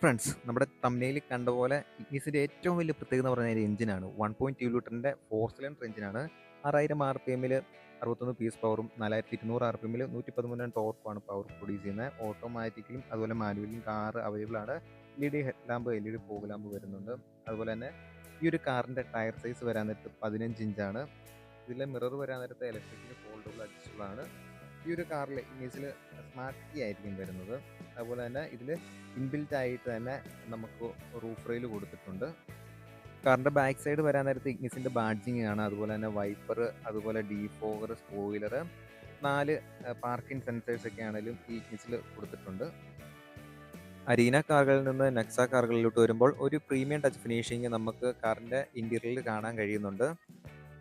Friends നമ്മുടെ തമ്മിൽ കണ്ട പോലെ ഇഗ്നിസിന്റെ ഏറ്റവും വലിയ പ്രത്യേകത എന്ന് പറഞ്ഞാൽ എഞ്ചിനാണ്. വൺ പോയിന്റ് ടു ലിറ്ററിന്റെ ഫോർ സിലിണ്ടർ എഞ്ചിനാണ്. ആറായിരം ആർ പി എമ്മിൽ അറുപത്തൊന്ന് പീസ് പവറും നാലായിരത്തി ഇരുന്നൂറ് ആർ പി എമ്മിൽ നൂറ്റി പതിമൂന്ന് ടോർപ്പാണ് പവർ പ്രൊഡ്യൂസ് ചെയ്യുന്നത്. ഓട്ടോമാറ്റിക്കലും അതുപോലെ മാനുവലും കാർ അവൈലബിൾ ആണ്. L E D head lamp L E D fog lamp വരുന്നുണ്ട്. അതുപോലെ തന്നെ ഈ ഒരു കാറിന്റെ ടയർ സൈസ് വരാൻ നേരത്ത് പതിനഞ്ച് ഇഞ്ചാണ്. ഇതിലെ മിറർ വരാൻ നേരത്ത് ഇലക്ട്രിക്കിന് ഫോൾഡബിൾ അഡ്ജസ്റ്റബിൾ ആണ്. ഈ ഒരു കാറിൽ ഇമേജിൽ സ്മാർട്ട് കീ ആയിരിക്കും വരുന്നത്. അതുപോലെ തന്നെ ഇതിൽ ഇൻബിൽറ്റ് ആയിട്ട് തന്നെ നമുക്ക് റൂഫ് റെയിൽ കൊടുത്തിട്ടുണ്ട്. കാറിന്റെ ബാക്ക് സൈഡ് വരാൻ നേരത്ത് ഇഗ്നിസിന്റെ ബാഡ്ജിങ് ആണ്. അതുപോലെ തന്നെ വൈപ്പർ അതുപോലെ ഡീഫോഗർ സ്പോയിലർ നാല് പാർക്കിംഗ് സെൻസേഴ്സ് ഒക്കെ ആണെങ്കിലും ഈ ഇഗ്നിസിൽ കൊടുത്തിട്ടുണ്ട്. അരീന കാറുകളിൽ നിന്ന് നെക്സ കാറുകളിലോട്ട് വരുമ്പോൾ ഒരു പ്രീമിയം ടച്ച് ഫിനിഷിങ് നമുക്ക് കാറിന്റെ ഇന്റീരിയറിൽ കാണാൻ കഴിയുന്നുണ്ട്.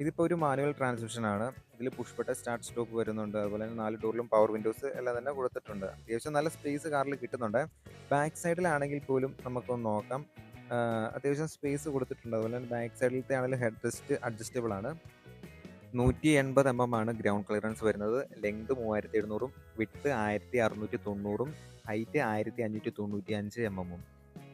ഇതിപ്പോൾ ഒരു മാനുവൽ ട്രാൻസ്മിഷൻ ആണ്. ഇതിൽ പുഷ് ബട്ടൺ സ്റ്റാർട്ട് സ്റ്റോപ്പ് വരുന്നുണ്ട്. അതുപോലെ തന്നെ നാല് ഡോറിലും പവർ വിൻഡോസ് എല്ലാം തന്നെ കൊടുത്തിട്ടുണ്ട്. അത്യാവശ്യം നല്ല സ്പേസ് കാറിൽ കിട്ടുന്നുണ്ട്. ബാക്ക് സൈഡിലാണെങ്കിൽ പോലും നമുക്കൊന്ന് നോക്കാം. അത്യാവശ്യം സ്പേസ് കൊടുത്തിട്ടുണ്ട്. അതുപോലെ തന്നെ ബാക്ക് സൈഡിലത്തെ ആണെങ്കിലും ഹെഡ് റെസ്റ്റ് അഡ്ജസ്റ്റബിൾ ആണ്. നൂറ്റി എൺപത് എം എം ആണ് ഗ്രൗണ്ട് ക്ലിയറൻസ് വരുന്നത്. ലെങ്ത് മൂവായിരത്തി എഴുന്നൂറും വിട്ട് ആയിരത്തി അറുന്നൂറ്റി തൊണ്ണൂറും ഹൈറ്റ് ആയിരത്തി അഞ്ഞൂറ്റി തൊണ്ണൂറ്റി അഞ്ച് എം എമ്മും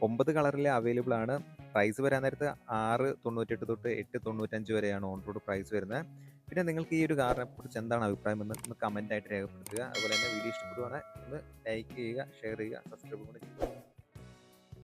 ഒമ്പത് കളറിൽ അവൈലബിൾ ആണ്. പ്രൈസ് വരാൻ നേരത്ത് ആറ് തൊണ്ണൂറ്റെട്ട് തൊട്ട് എട്ട് തൊണ്ണൂറ്റഞ്ച് വരെയാണ് ഓൺ റോഡ് പ്രൈസ് വരുന്നത്. പിന്നെ നിങ്ങൾക്ക് ഈ ഒരു കാറിനെ കുറിച്ച് എന്താണ് അഭിപ്രായം എന്ന് ഒന്ന് കമന്റ് ആയിട്ട് രേഖപ്പെടുത്തുക. അതുപോലെ തന്നെ വീഡിയോ ഇഷ്ടപ്പെടുവാണെങ്കിൽ ഒന്ന് ലൈക്ക് ചെയ്യുക ഷെയർ ചെയ്യുക സബ്സ്ക്രൈബ് ചെയ്യുക